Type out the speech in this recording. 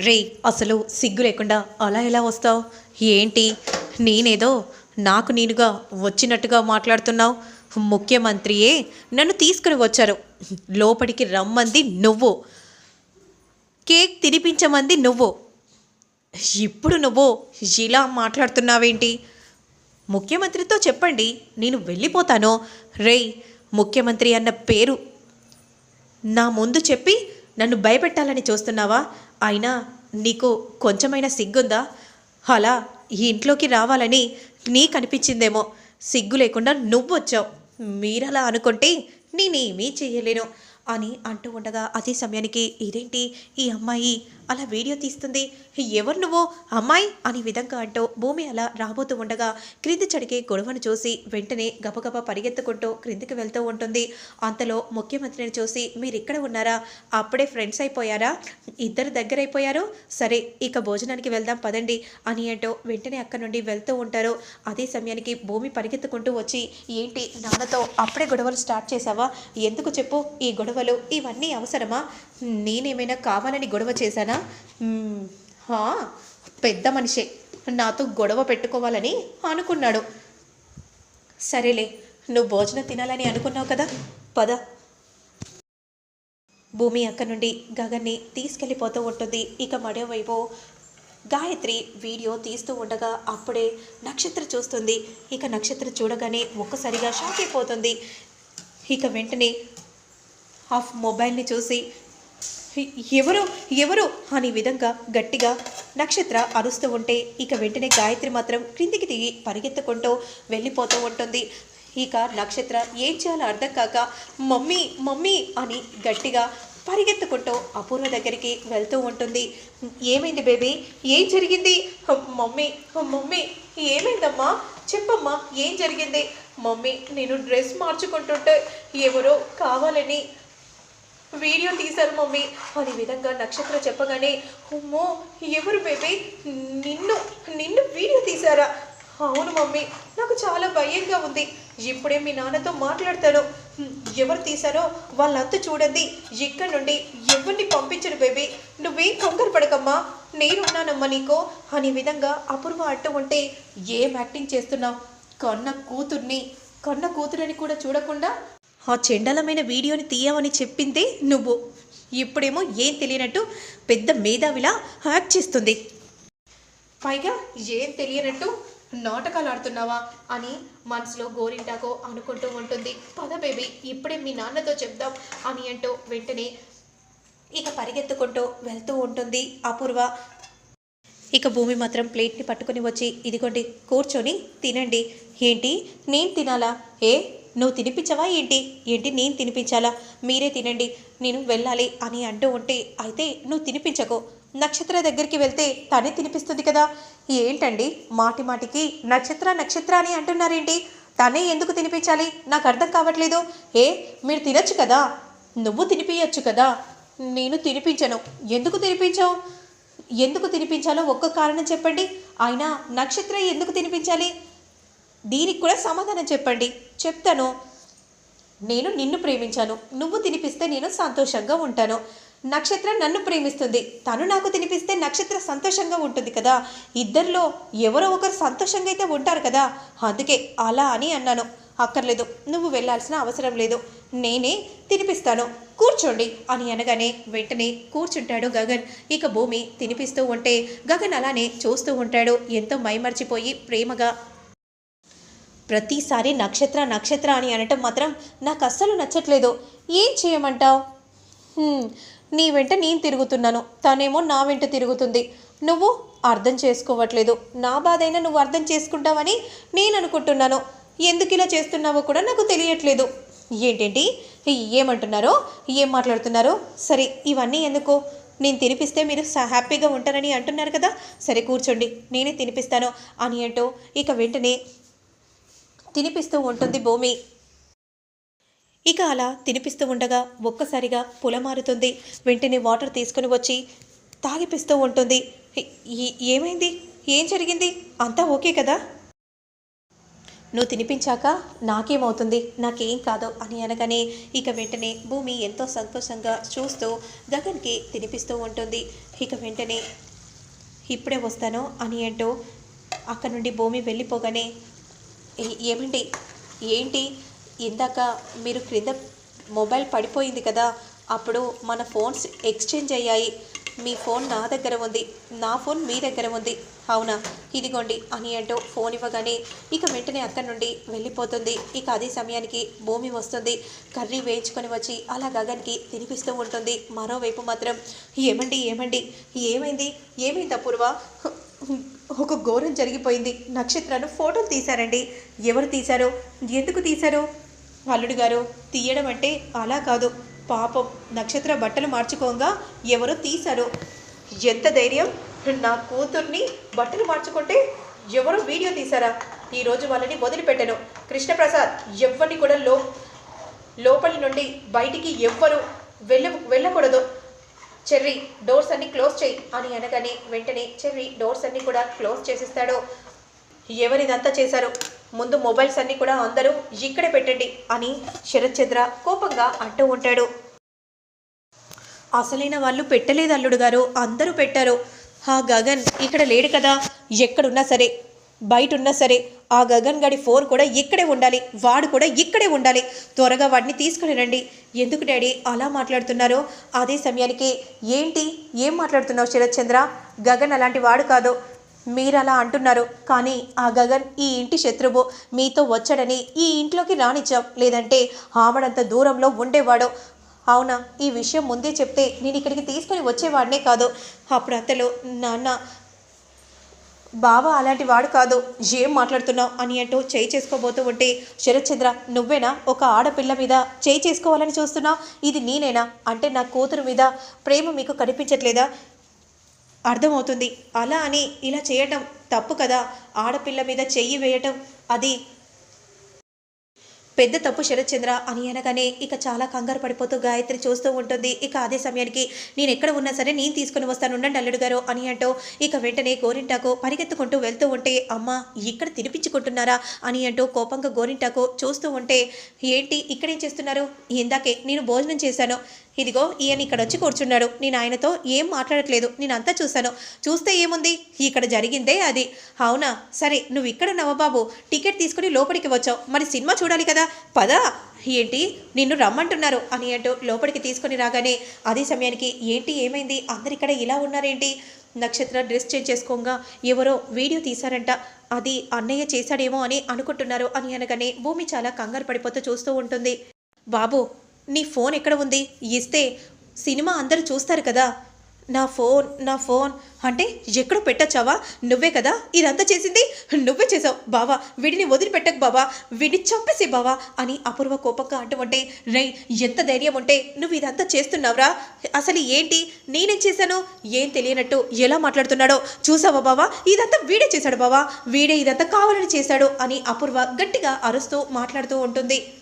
రే అసలు సిగ్గు లేకుండా అలా ఎలా వస్తావు? ఏంటి? నేనేదో నాకు నేనుగా వచ్చినట్టుగా మాట్లాడుతున్నావు. ముఖ్యమంత్రియే నన్ను తీసుకుని వచ్చారు. లోపలికి రమ్మంది నువ్వు. కేక్ తినిపించమంది నువ్వు. ఇప్పుడు నువ్వు ఇలా మాట్లాడుతున్నావేంటి? ముఖ్యమంత్రితో చెప్పండి నేను వెళ్ళిపోతాను. రేయ్ ముఖ్యమంత్రి అన్న పేరు నా ముందు చెప్పి నన్ను భయపెట్టాలని చూస్తున్నావా? అయినా నీకు కొంచెమైనా సిగ్గుందా? అలా ఈ ఇంట్లోకి రావాలని నీకు అనిపించిందేమో సిగ్గు లేకుండా నువ్వు వచ్చావు మీరలా అనుకుంటే నేనేమీ చేయలేను అని అంటూ ఉండగా అదే సమయానికి ఇదేంటి ఈ అమ్మాయి అలా వీడియో తీస్తుంది. ఎవరు నువ్వు? అమ్మాయి? అనే విధంగా అంటూ భూమి అలా రాబోతూ ఉండగా క్రింది చడికే గొడవను చూసి వెంటనే గబగబ పరిగెత్తుకుంటూ క్రిందికి వెళ్తూ ఉంటుంది. అంతలో ముఖ్యమంత్రిని చూసి మీరు ఇక్కడ ఉన్నారా? అప్పుడే ఫ్రెండ్స్ అయిపోయారా? ఇద్దరు దగ్గరైపోయారు? సరే ఇక భోజనానికి వెళ్దాం పదండి అని అంటూ వెంటనే అక్కడి నుండి వెళ్తూ ఉంటారు. అదే సమయానికి భూమి పరిగెత్తుకుంటూ వచ్చి ఏంటి నాన్నతో అప్పుడే గొడవలు స్టార్ట్ చేసావా ఎందుకు చెప్పు? ఈ గొడవలు ఇవన్నీ అవసరమా? నేనేమైనా కావాలని గొడవ చేశానా? హా, పెద్ద మనిషే. నాతో గొడవ పెట్టుకోవాలని అనుకున్నాడు. సరేలే నువ్వు భోజనం తినాలని అనుకున్నావు కదా? పద. భూమి అక్కడి నుండి గగన్ని తీసుకెళ్ళిపోతూ ఉంటుంది. ఇక మరోవైపు గాయత్రి వీడియో తీస్తూ ఉండగా అప్పుడే నక్షత్ర చూస్తుంది. ఇక నక్షత్ర చూడగానే ఒక్కసారిగా షాక్ అయిపోతుంది. ఇక వెంటనే ఆ మొబైల్ని చూసి ఎవరు ఎవరు అనే విధంగా గట్టిగా నక్షత్ర అరుస్తూ ఉంటే ఇక వెంటనే గాయత్రి మాత్రం క్రిందికి దిగి పరిగెత్తుకుంటూ వెళ్ళిపోతూ ఉంటుంది. ఇక నక్షత్ర ఏం చేయాలో అర్థం కాక మమ్మీ మమ్మీ అని గట్టిగా పరిగెత్తుకుంటూ అపూర్వ దగ్గరికి వెళ్తూ ఉంటుంది. ఏమైంది బేబీ? ఏం జరిగింది? మమ్మీ మమ్మీ ఏమైందమ్మా? చెప్పమ్మా ఏం జరిగింది? మమ్మీ నేను డ్రెస్ మార్చుకుంటుంటే ఎవరో కావాలని వీడియో తీశారు మమ్మీ. అనే విధంగా నక్షత్ర చెప్పగానే అమ్మో ఎవరు బేబీ? నిన్ను నిన్ను వీడియో తీశారా? అవును మమ్మీ నాకు చాలా భయంగా ఉంది. ఇప్పుడే మీ నాన్నతో మాట్లాడతాను. ఎవరు తీశారో వాళ్ళంతా చూడండి. ఇక్కడ నుండి ఎవరిని పంపించరు బేబీ? నువ్వేం కంగారు పడకమ్మా. నేనున్నానమ్మా నీకో. అనే విధంగా అపూర్వ అంటూ ఉంటే ఏం యాక్టింగ్ చేస్తున్నావు? కన్న కూతుర్ని కన్న కూతురని కూడా చూడకుండా ఆ చెండలమైన వీడియోని తీయమని చెప్పిందే నువ్వు. ఇప్పుడేమో ఏం తెలియనట్టు పెద్ద మేధావిలా హ్యాక్ చేస్తుంది. పైగా ఏం తెలియనట్టు నాటకాలు ఆడుతున్నావా అని మనసులో గోరింటాకో అనుకుంటూ ఉంటుంది. పద బేబీ ఇప్పుడే మీ నాన్నతో చెప్దాం అని అంటూ వెంటనే ఇక పరిగెత్తుకుంటూ వెళ్తూ ఉంటుంది అపూర్వ. ఇక భూమి మాత్రం ప్లేట్ని పట్టుకొని వచ్చి ఇదిగోండి కూర్చొని తినండి. ఏంటి? నేను తినాలా? ఏ? నువ్వు తినిపించవా ఏంటి? ఏంటి నేను తినిపించాలా? మీరే తినండి. నేను వెళ్ళాలి అని అంటూ ఉంటే అయితే నువ్వు తినిపించకు. నక్షత్ర దగ్గరికి వెళ్తే తనే తినిపిస్తుంది కదా. ఏంటండి? మాటి మాటికి నక్షత్ర నక్షత్ర అని అంటున్నారేంటి? తనే ఎందుకు తినిపించాలి? నాకు అర్థం కావట్లేదు. ఏ? మీరు తినొచ్చు కదా? నువ్వు తినిపించచ్చు కదా? నేను తినిపించను. ఎందుకు తినిపించావు? ఎందుకు తినిపించాలో ఒక్క కారణం చెప్పండి. అయినా నక్షత్ర ఎందుకు తినిపించాలి? దీనికి కూడా సమాధానం చెప్పండి. చెప్తాను. నేను నిన్ను ప్రేమించాను. నువ్వు తినిపిస్తే నేను సంతోషంగా ఉంటాను. నక్షత్ర నన్ను ప్రేమిస్తుంది. తను నాకు తినిపిస్తే నక్షత్ర సంతోషంగా ఉంటుంది కదా. ఇద్దరిలో ఎవరో ఒకరు సంతోషంగా అయితే ఉంటారు కదా. అందుకే అలా అని అన్నాను. అక్కర్లేదు. నువ్వు వెళ్ళాల్సిన అవసరం లేదు. నేనే తినిపిస్తాను. కూర్చోండి అని అనగానే వెంటనే కూర్చుంటాడు గగన్. ఇక భూమి తినిపిస్తూ ఉంటే గగన్ అలానే చూస్తూ ఉంటాడు. ఎంతో మైమర్చిపోయి ప్రేమగా ప్రతిసారి నక్షత్ర నక్షత్ర అని అనటం మాత్రం నాకు అస్సలు నచ్చట్లేదు. ఏం చేయమంటావు? నీ వెంట నేను తిరుగుతున్నాను. తనేమో నా వెంట తిరుగుతుంది. నువ్వు అర్థం చేసుకోవట్లేదు. నా బాధైనా నువ్వు అర్థం చేసుకుంటావని నేను అనుకుంటున్నాను ఎందుకు ఇలా చేస్తున్నావో కూడా నాకు తెలియట్లేదు. ఏంటేంటి? ఏమంటున్నారో? ఏం మాట్లాడుతున్నారో? సరే ఇవన్నీ ఎందుకు? నేను తినిపిస్తే మీరు హ్యాపీగా ఉంటారని అంటున్నారు కదా. సరే కూర్చోండి. నేనే తినిపిస్తాను అని అంటూ ఇక వెంటనే తినిపిస్తూ ఉంటుంది భూమి. ఇక అలా తినిపిస్తూ ఉండగా ఒక్కసారిగా పులమారుతుంది వెంటనే వాటర్ తీసుకుని వచ్చి తాగిపిస్తూ ఉంటుంది. ఏమైంది? ఏం జరిగింది? అంతా ఓకే కదా? నువ్వు తినిపించాక నాకేమవుతుంది? నాకేం కాదు అని అనగానే ఇక వెంటనే భూమి ఎంతో సంతోషంగా చూస్తూ గగన్కి తినిపిస్తూ ఉంటుంది. ఇక వెంటనే ఇప్పుడే వస్తాను అని అంటూ అక్కడ నుండి భూమి వెళ్ళిపోగానే ఏమండి? ఏంటి? ఇందాక మీరు క్రింద మొబైల్ పడిపోయింది కదా అప్పుడు మన ఫోన్స్ ఎక్స్చేంజ్ అయ్యాయి. మీ ఫోన్ నా దగ్గర ఉంది నా ఫోన్ మీ దగ్గర ఉంది. అవునా? ఇదిగోండి అని అంటూ ఫోన్ ఇవ్వగానే ఇక వెంటనే అక్కడి నుండి వెళ్ళిపోతుంది. ఇక అదే సమయానికి భూమి వస్తుంది. కర్రీ వేయించుకొని వచ్చి అలా గగన్కి తినిపిస్తూ ఉంటుంది. మరోవైపు మాత్రం ఏమండి ఏమండి? ఏమైంది? ఏమైంది అపూర్వ? ఒక ఘోరం జరిగిపోయింది. నక్షత్రాలు ఫోటోలు తీశారండి. ఎవరు తీశారు ఎందుకు తీశారు? అల్లుడు గారు తీయడం అంటే అలా కాదు. పాపం నక్షత్ర బట్టలు మార్చుకోగా ఎవరో తీశారు? ఎంత ధైర్యం! నా కూతుర్ని బట్టలు మార్చుకుంటే ఎవరో వీడియో తీశారా? ఈరోజు వాళ్ళని వదిలిపెట్టాను. కృష్ణప్రసాద్ ఎవరిని కూడా లో లోపలి నుండి బయటికి ఎవ్వరు వెళ్ళ వెళ్ళకూడదు. చెర్రీ డోర్స్ అన్ని క్లోజ్ చేయి అని అనగానే వెంటనే చెర్రీ డోర్స్ అన్ని కూడా క్లోజ్ చేసిస్తాడు. ఎవరిదంతా చేశారు? ముందు మొబైల్స్ అన్ని కూడా అందరూ ఇక్కడే పెట్టండి అని శరత్చంద్ర కోపంగా అంటూ ఉంటాడు. అసలైన వాళ్ళు పెట్టలేదు అల్లుడు గారు అందరూ పెట్టారు. హా గగన్ ఇక్కడ లేడు కదా ఎక్కడున్నా సరే బయట ఉన్నా సరే ఆ గగన్ గడి ఫోన్ కూడా ఇక్కడే ఉండాలి వాడు కూడా ఇక్కడే ఉండాలి. త్వరగా వాడిని తీసుకుని రండి. ఎందుకు డాడీ అలా మాట్లాడుతున్నారో? అదే సమయానికి ఏంటి? ఏం మాట్లాడుతున్నావు శరత్చంద్ర? గగన్ అలాంటి వాడు కాదు. మీరు అలా అంటున్నారు. కానీ ఆ గగన్ ఈ ఇంటి శత్రువు. మీతో వచ్చాడని ఈ ఇంట్లోకి రానిచ్చాం. లేదంటే ఆమడంత దూరంలో ఉండేవాడు. అవునా? ఈ విషయం ముందే చెప్తే నేను ఇక్కడికి తీసుకొని వచ్చేవాడినే కాదు. అప్పుడు అతలు నాన్న బావ అలాంటి వాడు కాదు. ఏం మాట్లాడుతున్నావు? అని అంటూ చేయి చేసుకోబోతూ ఉంటే శరత్చంద్ర నువ్వేనా? ఒక ఆడపిల్ల మీద చేయి చేసుకోవాలని చూస్తున్నావు? ఇది నేనేనా? అంటే నా కూతురు మీద ప్రేమ మీకు కనిపించట్లేదా? అర్థమవుతుంది. అలా అని ఇలా చేయటం తప్పు కదా. ఆడపిల్ల మీద చెయ్యి వేయటం అది పెద్ద తప్పు శరత్చంద్ర అని అనగానే ఇక చాలా కంగారు పడిపోతూ గాయత్రి చూస్తూ ఉంటుంది. ఇక అదే సమయానికి నేను ఎక్కడ ఉన్నా సరే నేను తీసుకుని వస్తాను ఉండండి అల్లుడు గారు అని అంటూ ఇక వెంటనే గోరింటాకు పరిగెత్తుకుంటూ వెళ్తూ ఉంటే అమ్మ ఇక్కడ తినిపించుకుంటున్నారా అని అంటూ కోపంగా గోరింటాకు చూస్తూ ఉంటే ఏంటి ఇక్కడేం చేస్తున్నారు? ఇందాకే నేను భోజనం చేశాను. ఇదిగో ఈయన ఇక్కడ వచ్చి కూర్చున్నాడు. నేను ఆయనతో ఏం మాట్లాడట్లేదు. నేను అంతా చూశాను. చూస్తే ఏముంది? ఇక్కడ జరిగిందే అది. అవునా? సరే నువ్వు ఇక్కడ ఉన్నావా బాబు? టికెట్ తీసుకుని లోపలికి వచ్చావు. మరి సినిమా చూడాలి కదా. పదా. ఏంటి? నిన్ను రమ్మంటున్నారు అని అంటూ లోపలికి తీసుకుని రాగానే అదే సమయానికి ఏంటి ఏమైంది? అందరు ఇక్కడ ఇలా ఉన్నారేంటి? నక్షత్ర డ్రెస్ చేంజ్ చేసుకోగా. ఎవరో వీడియో తీశారంట. అది అన్నయ్య చేశాడేమో అని అనుకుంటున్నారు అని అనగానే భూమి చాలా కంగారు పడిపోతూ చూస్తూ ఉంటుంది. బాబు నీ ఫోన్ ఎక్కడ ఉంది? ఇస్తే సినిమా అందరూ చూస్తారు కదా. నా ఫోన్ నా ఫోన్. అంటే ఎక్కడో పెట్టచ్చావా? నువ్వే కదా? ఇదంతా చేసింది? నువ్వే చేసావు. బావా వీడిని వదిలిపెట్టకు బావా. వీడిని చంపేసి బావా అని అపూర్వ కోపంగా అంటుంటే రై ఎంత ధైర్యం ఉంటే నువ్వు ఇదంతా చేస్తున్నావురా? అసలు ఏంటి? నేనేం చేశాను? ఏం తెలియనట్టు ఎలా మాట్లాడుతున్నాడో? చూసావా బావా? ఇదంతా వీడే చేశాడు బావా. వీడే ఇదంతా కావాలని చేశాడు అని అపూర్వ గట్టిగా అరుస్తూ మాట్లాడుతూ ఉంటుంది.